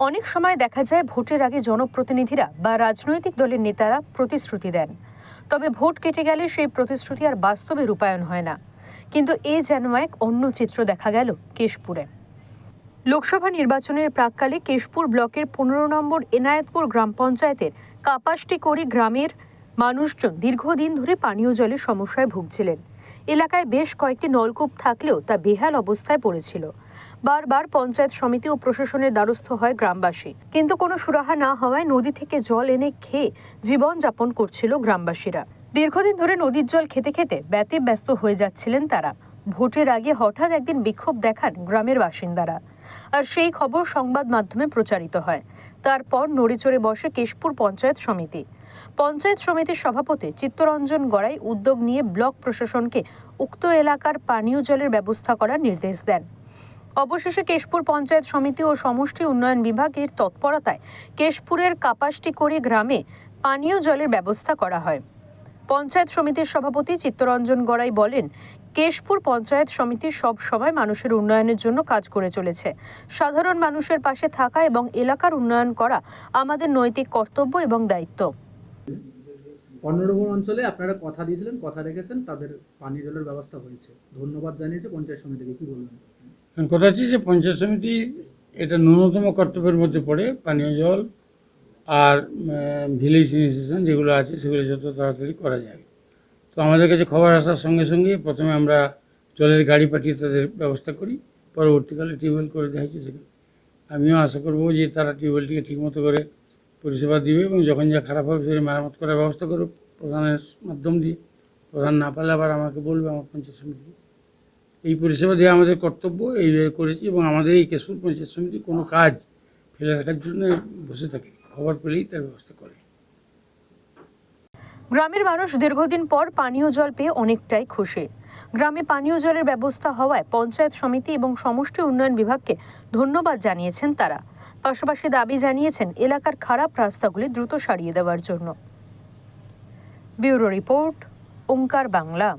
অনেক সময় দেখা যায় ভোটের আগে জনপ্রতিনিধিরা বা রাজনৈতিক দলের নেতারা প্রতিশ্রুতি দেন। তবে ভোট কেটে গেলে সেই প্রতিশ্রুতি আর বাস্তবে রূপায়ণ হয় না। কিন্তু এ যেন এক অন্য চিত্র দেখা গেল কেশপুরে। লোকসভা নির্বাচনের প্রাককালে কেশপুর ব্লকের পনেরো নম্বর এনায়েতপুর গ্রাম পঞ্চায়েতের কাপাসটিকড়ি গ্রামের মানুষজন দীর্ঘদিন ধরে পানীয় জলের সমস্যায় ভুগছিলেন। এলাকায় বেশ কয়েকটি নলকূপ থাকলেও তা বেহাল অবস্থায় পড়েছিল। বারবার পঞ্চায়েত সমিতি ও প্রশাসনের দ্বারস্থ হয় গ্রামবাসী। কিন্তু কোনো সুরাহা না হওয়ায় নদী থেকে জল এনে খেয়ে জীবনযাপন করছিল গ্রামবাসীরা। দীর্ঘদিন ধরে নদীর জল খেতে খেতে ব্যতে ব্যস্ত হয়ে যাচ্ছিলেন তারা। ভোটের আগে হঠাৎ একদিন বিক্ষোভ দেখান গ্রামের বাসিন্দারা। আর সেই খবর সংবাদ মাধ্যমে প্রচারিত হয়। তারপর নড়েচড়ে বসে কেশপুর পঞ্চায়েত সমিতি। পঞ্চায়েত সমিতির সভাপতি চিত্তরঞ্জন গড়াই উদ্যোগ নিয়ে ব্লক প্রশাসনকে উক্ত এলাকার পানীয় জলের ব্যবস্থা করার নির্দেশ দেন। অবশেষে কেশপুর পঞ্চায়েত সমিতি ও সমষ্টি উন্নয়ন বিভাগের তৎপরতায় কেশপুরের কাপাসটিকড়ি গ্রামে পানীয় জলের ব্যবস্থা করা হয়। পঞ্চায়েত সমিতির সভাপতি চিত্তরঞ্জন গড়াই বলেন, কেশপুর পঞ্চায়েত সমিতি সব সময় মানুষের উন্নয়নের জন্য কাজ করে চলেছে। সাধারণ মানুষের পাশে থাকা এবং এলাকার উন্নয়ন করা আমাদের নৈতিক কর্তব্য এবং দায়িত্ব। অন্নরবন অঞ্চলে আপনারা কথা দিয়েছিলেন, কথা রেখেছেন, তাদের পানীয় জলের ব্যবস্থা হয়েছে। ধন্যবাদ জানিয়েছে পঞ্চায়েত সমিতিকে কি বলবেন? কথা হচ্ছে যে পঞ্চায়েত সমিতি এটা ন্যূনতম কর্তব্যের মধ্যে পড়ে পানীয় জল আর ভিলেজ ইনিশিয়েশন যেগুলো আছে সেগুলো যত তাড়াতাড়ি করা যায় তো আমাদের কাছে খবর আসার সঙ্গে সঙ্গে প্রথমে আমরা জলের গাড়ি পাঠিয়ে তাদের ব্যবস্থা করি, পরবর্তীকালে টিউবওয়েল করে দেওয়া হয়েছে আমিও আশা করব যে তারা টিউবওয়েলটিকে ঠিকমতো করে পরিষেবা দিবে এবং যখন যা খারাপ হবে সেটা মেরামত করার ব্যবস্থা করবে। প্রধানের মাধ্যম দিয়ে। প্রধান না পারলে আবার আমাকে বলবে, আমার পঞ্চায়েত সমিতি। এই পরিষেবা দেওয়া আমাদের কর্তব্য, এইভাবে করেছি এবং আমাদের এই কেশপুর পঞ্চায়েত সমিতি কোনো কাজ ফেলে রাখার জন্য বসে থাকে, খবর পেলেই তার ব্যবস্থা করে। গ্রামের মানুষ দীর্ঘদিন পর পানীয় জল পেয়ে অনেকটাই খুশি। গ্রামে পানীয় জলের ব্যবস্থা হওয়ায় পঞ্চায়েত সমিতি এবং সমষ্টি উন্নয়ন বিভাগকে ধন্যবাদ জানিয়েছেন তারা। পাশাপাশি দাবি জানিয়েছেন এলাকার খারাপ রাস্তাগুলি দ্রুত সারিয়ে দেওয়ার জন্য। Bureau report Omkar Bangla.